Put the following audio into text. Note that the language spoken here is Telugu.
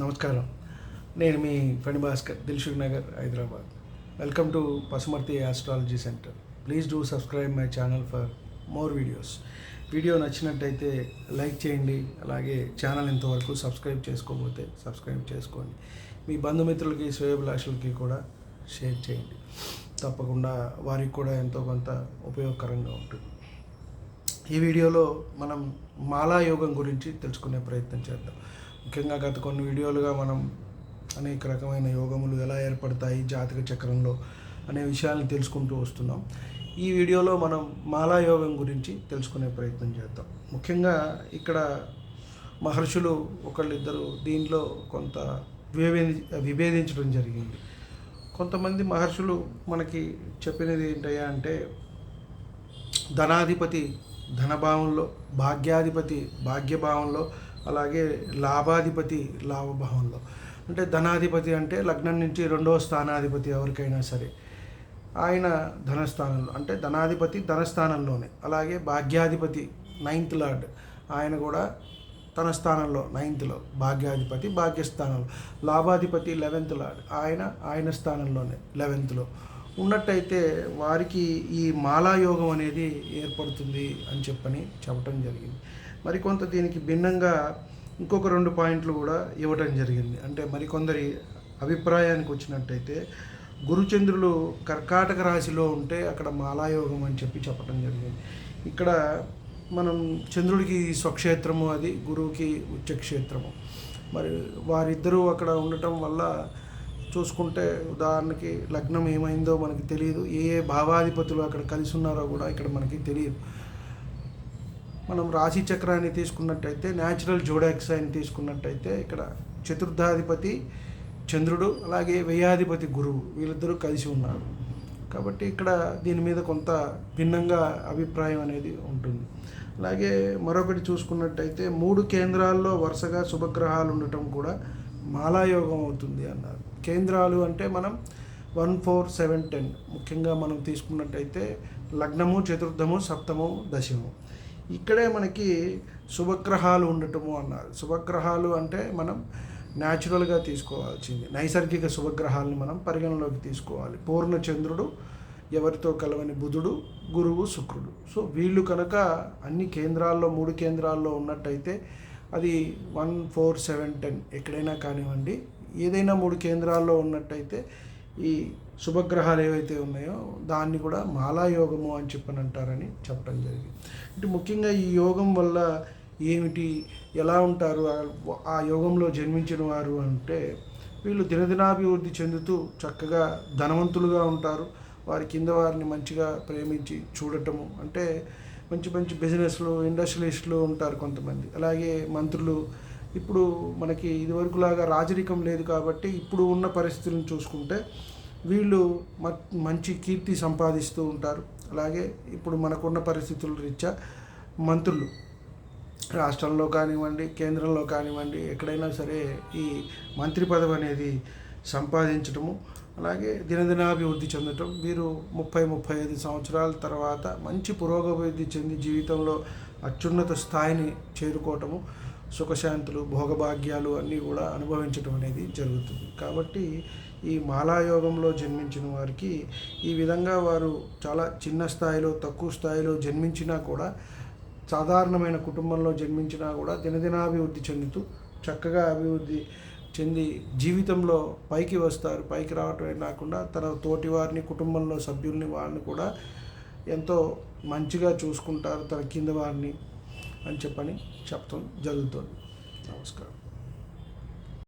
నమస్కారం. నేను మీ Phani Bhaskar Dilsukhnagar Hyderabad. Welcome to Pasumarthi astrology centre please do subscribe my channel for more videos video నచ్చినట్టయితే లైక్ చేయండి అలాగే ఛానల్ ఇంతవరకు సబ్స్క్రైబ్ చేసుకోకపోతే సబ్స్క్రైబ్ చేసుకోండి. మీ బంధుమిత్రులకి శ్రేయభిలాషులకి కూడా షేర్ చేయండి. తప్పకుండా వారికి కూడా ఎంతో కొంత ఉపయోగకరంగా ఉంటుంది. ఈ వీడియోలో మనం మాలా యోగం గురించి తెలుసుకునే ప్రయత్నం చేద్దాం. ముఖ్యంగా గత కొన్ని వీడియోలుగా మనం అనేక రకమైన యోగములు ఎలా ఏర్పడతాయి జాతక చక్రంలో అనే విషయాలను తెలుసుకుంటూ వస్తున్నాం. ఈ వీడియోలో మనం మాలా యోగం గురించి తెలుసుకునే ప్రయత్నం చేద్దాం. ముఖ్యంగా ఇక్కడ మహర్షులు ఒకళ్ళిద్దరు దీనిలో కొంత విభేది విభేదించడం జరిగింది. కొంతమంది మహర్షులు మనకి చెప్పినది ఏంటయ్యా అంటే ధనాధిపతి ధనభావంలో భాగ్యాధిపతి భాగ్యభావంలో అలాగే లాభాధిపతి లాభభావంలో అంటే ధనాధిపతి అంటే లగ్నం నుంచి రెండవ స్థానాధిపతి ఎవరికైనా సరే. ఆయన ధనస్థానంలో అంటే ధనాధిపతి ధనస్థానంలోనే. అలాగే భాగ్యాధిపతి నైన్త్ లార్డ్ ఆయన కూడా తన స్థానంలో నైన్త్లో. భాగ్యాధిపతి భాగ్యస్థానంలో. లాభాధిపతి లెవెన్త్ లార్డ్ ఆయన ఆయన స్థానంలోనే లెవెన్త్లో. ఉన్నట్టయితే వారికి ఈ మాలాయోగం అనేది ఏర్పడుతుంది అని చెప్పని చెప్పడం జరిగింది. మరికొంత దీనికి భిన్నంగా ఇంకొక రెండు పాయింట్లు కూడా ఇవ్వటం జరిగింది. అంటే మరికొందరి అభిప్రాయానికి వచ్చినట్టయితే గురుచంద్రులు కర్కాటక రాశిలో ఉంటే అక్కడ మాలాయోగం అని చెప్పి చెప్పడం జరిగింది. ఇక్కడ మనం చంద్రుడికి స్వక్షేత్రము అది గురువుకి ఉచ్చక్షేత్రము. మరి వారిద్దరూ అక్కడ ఉండటం వల్ల చూసుకుంటే ఉదాహరణకి లగ్నం ఏమైందో మనకి తెలియదు. ఏ ఏ భావాధిపతులు అక్కడ కలిసి ఉన్నారో కూడా ఇక్కడ మనకి తెలియదు. మనం రాశి చక్రాన్ని తీసుకున్నట్టయితే న్యాచురల్ జోడాక్స్ అని తీసుకున్నట్టయితే ఇక్కడ చతుర్థాధిపతి చంద్రుడు అలాగే వ్యయాధిపతి గురువు వీళ్ళిద్దరూ కలిసి ఉన్నారు. కాబట్టి ఇక్కడ దీని మీద కొంత భిన్నంగా అభిప్రాయం అనేది ఉంటుంది. అలాగే మరొకటి చూసుకున్నట్టయితే మూడు కేంద్రాల్లో వరుసగా శుభగ్రహాలు ఉండటం కూడా మాలాయోగం అవుతుంది అన్నారు. కేంద్రాలు అంటే మనం వన్ ఫోర్ సెవెన్ టెన్ ముఖ్యంగా మనం తీసుకున్నట్టయితే లగ్నము చతుర్థము సప్తము దశము. ఇక్కడే మనకి శుభగ్రహాలు ఉండటము అన్నారు. శుభగ్రహాలు అంటే మనం న్యాచురల్గా తీసుకోవాల్సింది. నైసర్గిక శుభగ్రహాలని మనం పరిగణలోకి తీసుకోవాలి. పూర్ణ చంద్రుడు ఎవరితో కలవని బుధుడు గురువు శుక్రుడు. సో వీళ్ళు కనుక అన్ని కేంద్రాల్లో మూడు కేంద్రాల్లో ఉన్నట్టయితే అది వన్ ఫోర్ సెవెన్ టెన్ ఎక్కడైనా కానివ్వండి ఏదైనా మూడు కేంద్రాల్లో ఉన్నట్టయితే ఈ శుభగ్రహాలు ఏవైతే ఉన్నాయో దాన్ని కూడా మాలాయోగము అని చెప్పని అంటారని చెప్పడం జరిగింది. అంటే ముఖ్యంగా ఈ యోగం వల్ల ఏమిటి ఎలా ఉంటారు ఆ- ఆ యోగంలో జన్మించిన వారు అంటే వీళ్ళు దినదినాభివృద్ధి చెందుతూ చక్కగా ధనవంతులుగా ఉంటారు. వారి కింద వారిని మంచిగా ప్రేమించి చూడటము అంటే మంచి మంచి బిజినెస్లు ఇండస్ట్రియలిస్టులు ఉంటారు కొంతమంది. అలాగే మంత్రులు ఇప్పుడు మనకి ఇదివరకులాగా రాజరికం లేదు కాబట్టి ఇప్పుడు ఉన్న పరిస్థితులను చూసుకుంటే వీళ్ళు మ- మంచి కీర్తి సంపాదిస్తూ ఉంటారు. అలాగే ఇప్పుడు మనకున్న పరిస్థితుల రీత్యా మంత్రులు రాష్ట్రంలో కానివ్వండి కేంద్రంలో కానివ్వండి ఎక్కడైనా సరే ఈ మంత్రి పదవి అనేది సంపాదించటము అలాగే దినదినాభివృద్ధి చెందటం వీరు ముప్పై ముప్పై ఐదు సంవత్సరాల తర్వాత మంచి పురోగభివృద్ధి చెంది జీవితంలో అత్యున్నత స్థాయిని చేరుకోవటము సుఖశాంతులు భోగభాగ్యాలు అన్నీ కూడా అనుభవించటం అనేది జరుగుతుంది. కాబట్టి ఈ మాలాయోగంలో జన్మించిన వారికి ఈ విధంగా వారు చాలా చిన్న స్థాయిలో తక్కువ స్థాయిలో జన్మించినా కూడా సాధారణమైన కుటుంబంలో జన్మించినా కూడా దినదినాభివృద్ధి చెందుతూ చక్కగా అభివృద్ధి చెంది జీవితంలో పైకి వస్తారు. పైకి రావటమే కాకుండా తన తోటి వారిని కుటుంబంలో సభ్యుల్ని వారిని కూడా ఎంతో మంచిగా చూసుకుంటారు. తన కింద వారిని అని చెప్పని చెప్పడం జరుగుతుంది. నమస్కారం.